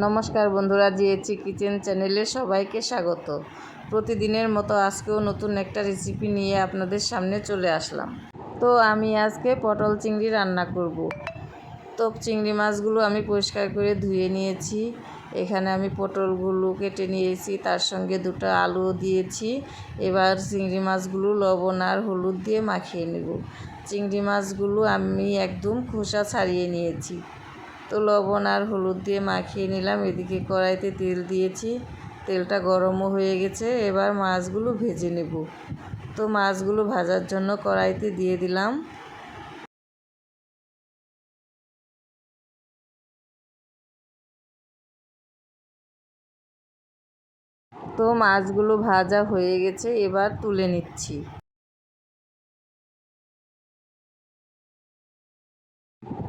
নমস্কার বন্ধুরা জিএচি কিচেন চ্যানেলে সবাইকে স্বাগত। প্রতিদিনের মতো আজকেও নতুন একটা রেসিপি নিয়ে আপনাদের সামনে চলে আসলাম। তো আমি আজকে পটল চিংড়ি রান্না করব। তো চিংড়ি মাছগুলো আমি পরিষ্কার করে ধুয়ে নিয়েছি। এখানে আমি পটলগুলো কেটে নিয়েছি, তার সঙ্গে দুটো আলু দিয়েছি। এবার চিংড়ি মাছগুলো লবণ আর হলুদ দিয়ে মাখিয়ে নেব। চিংড়ি মাছগুলো আমি একদম খোসা ছাড়িয়ে নিয়েছি। তো লবণ আর হলুদ দিয়ে মাখিয়ে নিলাম। এদিকে কড়াইতে তেল দিয়েছি। তেলটা গরমও হয়ে গেছে। এবার মাছগুলো ভেজে নেব। তো মাছগুলো ভাজার জন্য কড়াইতে দিয়ে দিলাম। তো মাছগুলো ভাজা হয়ে গেছে। এবার তুলে নিচ্ছি।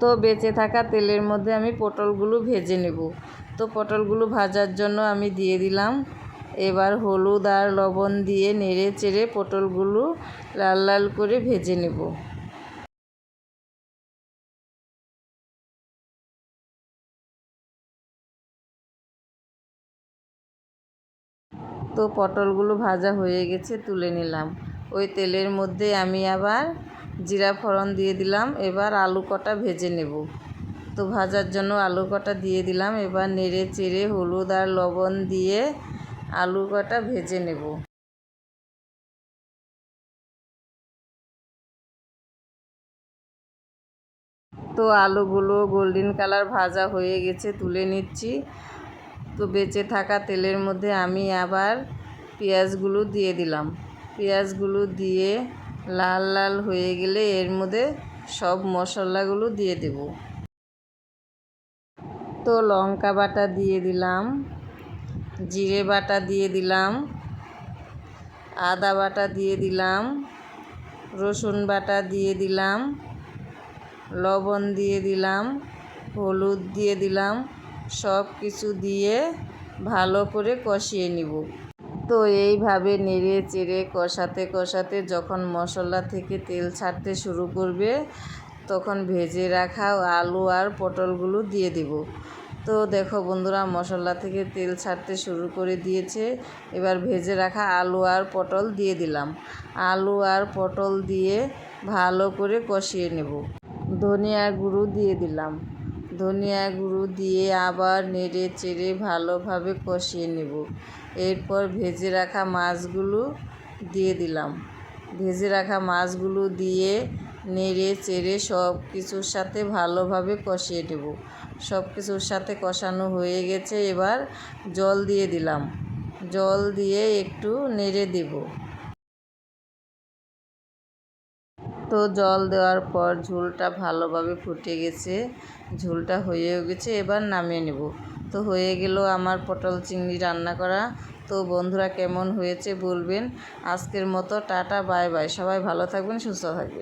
তো বেঁচে থাকা তেলের মধ্যে আমি পটলগুলো ভেজে নেব। তো পটলগুলো ভাজার জন্য আমি দিয়ে দিলাম। এবার হলুদ আর লবণ দিয়ে নেড়ে চেড়ে পটলগুলো লাল লাল করে ভেজে নেব। তো পটলগুলো ভাজা হয়ে গেছে তুলে নিলাম। ওই তেলের মধ্যে আমি আবার জিরা ফোড়ন দিয়ে দিলাম, এবার আলু কটা ভেজে নেব। তো ভাজার জন্য আলু কটা দিয়ে দিলাম, এবার নেড়ে চেড়ে হলুদ আর লবণ দিয়ে আলু কটা ভেজে নেব। তো আলুগুলো গোল্ডেন কালার ভাজা হয়ে গেছে, তুলে নিচ্ছি। তো বেঁচে থাকা তেলের মধ্যে আমি আবার পেঁয়াজগুলো দিয়ে দিলাম। পেঁয়াজগুলো দিয়ে লাল লাল হয়ে গেলে এর মধ্যে সব মশলাগুলো দিয়ে দেব। তো লঙ্কা বাটা দিয়ে দিলাম, জিরে বাটা দিয়ে দিলাম, আদা বাটা দিয়ে দিলাম, রসুন বাটা দিয়ে দিলাম, লবণ দিয়ে দিলাম, হলুদ দিয়ে দিলাম, সব কিছু দিয়ে ভালো করে কষিয়ে নিব। তো এইভাবে নেড়ে চেড়ে কষাতে কষাতে যখন মশলা থেকে তেল ছাড়তে শুরু করবে, তখন ভেজে রাখা আলু আর পটলগুলো দিয়ে দেব। তো দেখো বন্ধুরা, মশলা থেকে তেল ছাড়তে শুরু করে দিয়েছে। এবার ভেজে রাখা আলু আর পটল দিয়ে দিলাম। আলু আর পটল দিয়ে ভালো করে কষিয়ে নেব। ধনিয়া গুঁড়ো দিয়ে দিলাম। ধনিয়া গুঁড়ো দিয়ে আবার নেড়ে চেড়ে ভালোভাবে কষিয়ে নেব। এরপর ভেজে রাখা মাছগুলো দিয়ে দিলাম। ভেজে রাখা মাছগুলো দিয়ে নেড়ে চেড়ে সব কিছুর সাথে ভালোভাবে কষিয়ে নেব। সব কিছুর সাথে কষানো হয়ে গেছে, এবার জল দিয়ে দিলাম। জল দিয়ে একটু নেড়ে দেব। তো জল দেওয়ার পর ঝোলটা ভালোভাবে ফুটে গেছে। ঝোলটা হয়েও গেছে, এবার নামিয়ে নেব। তো হয়ে গেল আমার পটল চিংড়ি রান্না করা। তো বন্ধুরা, কেমন হয়েছে বলবেন। আজকের মতো টাটা, বাই বাই। সবাই ভালো থাকবেন, সুস্থ থাকবেন।